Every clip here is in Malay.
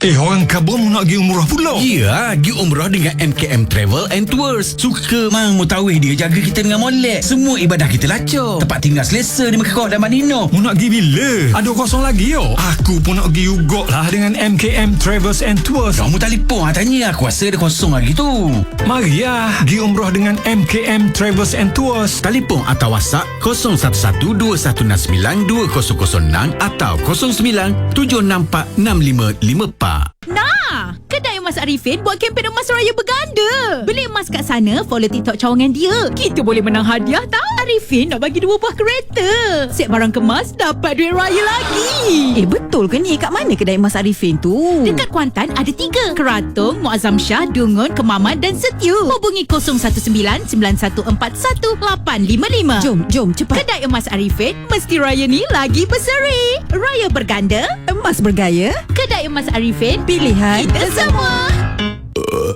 Eh, orang kabur nak pergi umrah pula. Ya, pergi umrah dengan MKM Travel and Tours. Suka mang mutawih dia jaga kita dengan molek. Semua ibadah kita lacur. Tempat tinggal selesa di Mekah dan Madinah. Mu nak pergi bila? Ada kosong lagi yo. Aku pun nak pergi juga lah dengan MKM Travels and Tours. Kamu telefon ah tanya aku rasa ada kosong lagi tu. Mari ya, pergi umrah dengan MKM Travels and Tours. Telefon atau WhatsApp 0112192006 atau 0976465554. Nah, emas Arifin buat kempen emas raya berganda. Beli emas kat sana, follow TikTok cawangan dia. Kita boleh menang hadiah tau. Arifin nak bagi dua buah kereta. Set barang kemas, dapat duit raya lagi. Eh betul ke ni? Kat mana kedai emas Arifin tu? Dekat Kuantan ada tiga. Keratung, Muazzam Shah, Dungun, Kemaman dan Setiu. Hubungi 019-9141-855. Jom, jom cepat. Kedai emas Arifin, mesti raya ni lagi berseri. Raya berganda, Emas bergaya, kedai emas Arifin, pilihan kita semua. 나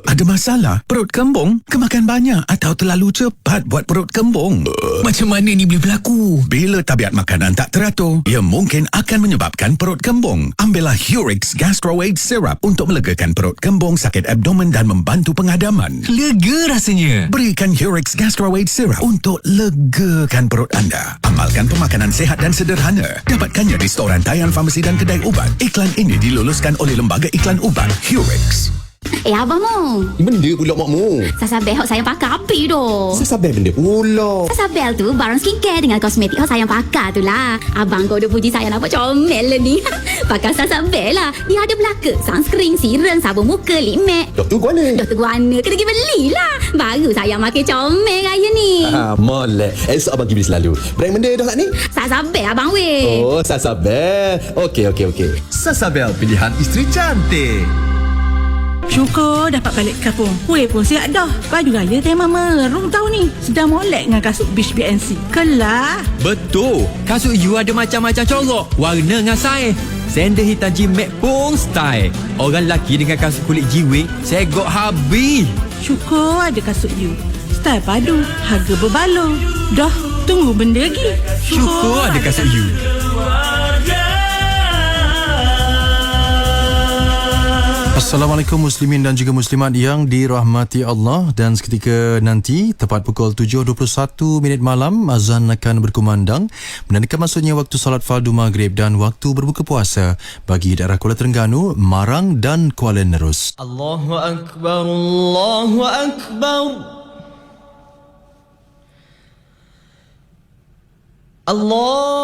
Ada masalah? Perut kembung? Kemakan banyak atau terlalu cepat buat perut kembung? Macam mana ni boleh berlaku? Bila tabiat makanan tak teratur, ia mungkin akan menyebabkan perut kembung. Ambillah Hurix Gastroaid Syrup untuk melegakan perut kembung, sakit abdomen dan membantu pengadaman. Lega rasanya. Berikan Hurix Gastroaid Syrup untuk legakan perut anda. Amalkan pemakanan sehat dan sederhana. Dapatkannya di storan Tayan Farmasi dan Kedai Ubat. Iklan ini diluluskan oleh Lembaga Iklan Ubat, Hurix. Eh abang mu. Benda pula makmu? Sasabel hot sayang pakai api tu. Sesabel benda pula. Sasabel tu barang skincare dengan kosmetik hot sayang pakai tu lah. Abang kau dah puji saya nampak comel lah ni. Pakai Sasabel lah. Dia ada belaka Sunscreen, serum, sabun muka, lip matte. Doktor gua mana? Doktor Guana kena pergi belilah Baru saya makin comel raya ni. Ah, molek. Esok abang pergi beli selalu. Brand benda dah tak ni? Sasabel abang weh. Oh, Sasabel. Okey, okey, okey. Sasabel pilihan isteri cantik. Syukur dapat balik kampung. Kuih pun siap dah. Baju raya tema merung tahun ni. Sedang molek dengan kasut Beach BNC. Kelah. Betul. Kasut you ada macam-macam corak. Warna dengan saiz. Sandal hitam G-Max pun style. Orang lelaki dengan kasut kulit G-Wing, segok habis. Syukur ada kasut you. Style padu. Harga berbaloi. Dah, tunggu benda lagi. Syukur ada kasut you. Assalamualaikum muslimin dan juga muslimat yang dirahmati Allah dan seketika nanti tepat pukul 7.21 minit malam azan akan berkumandang menandakan masuknya waktu salat fardu maghrib dan waktu berbuka puasa bagi daerah Kuala Terengganu, Marang dan Kuala Nerus. Allahu Akbar, Allahu Akbar. Allahu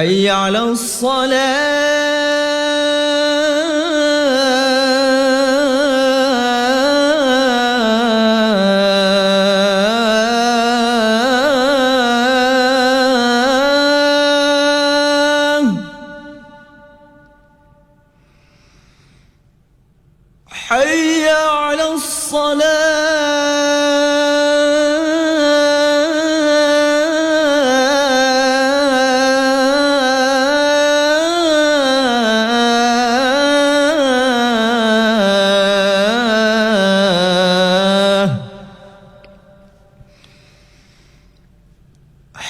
حي على الصلاة. حي على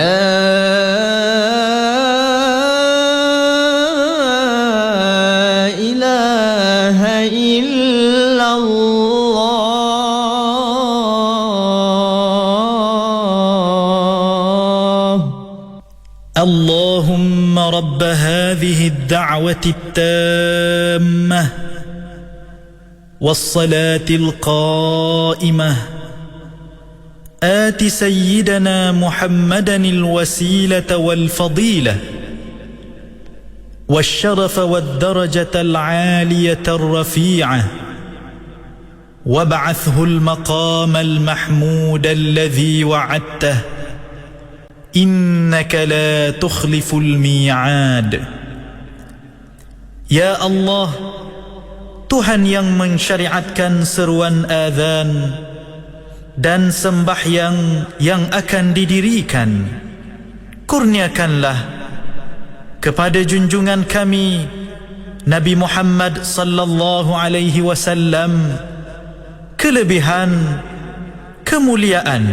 لا إله إلا الله. اللهم رب هذه الدعوة التامة والصلاة القائمة آت سيدنا محمدا الوسيلة والفضيلة والشرف والدرجة العالية الرفيعة وابعثه المقام المحمود الذي وعدته. إنك لا تخلف الميعاد. يا الله Tuhan yang mensyariatkan seruan azan dan sembahyang yang akan didirikan. Kurniakanlah kepada junjungan kami Nabi Muhammad sallallahu alaihi wasallam kelebihan kemuliaan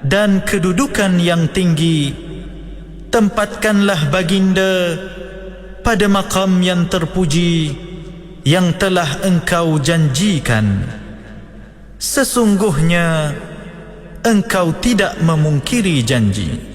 dan kedudukan yang tinggi. Tempatkanlah baginda pada makam yang terpuji yang telah engkau janjikan sesungguhnya engkau tidak memungkiri janji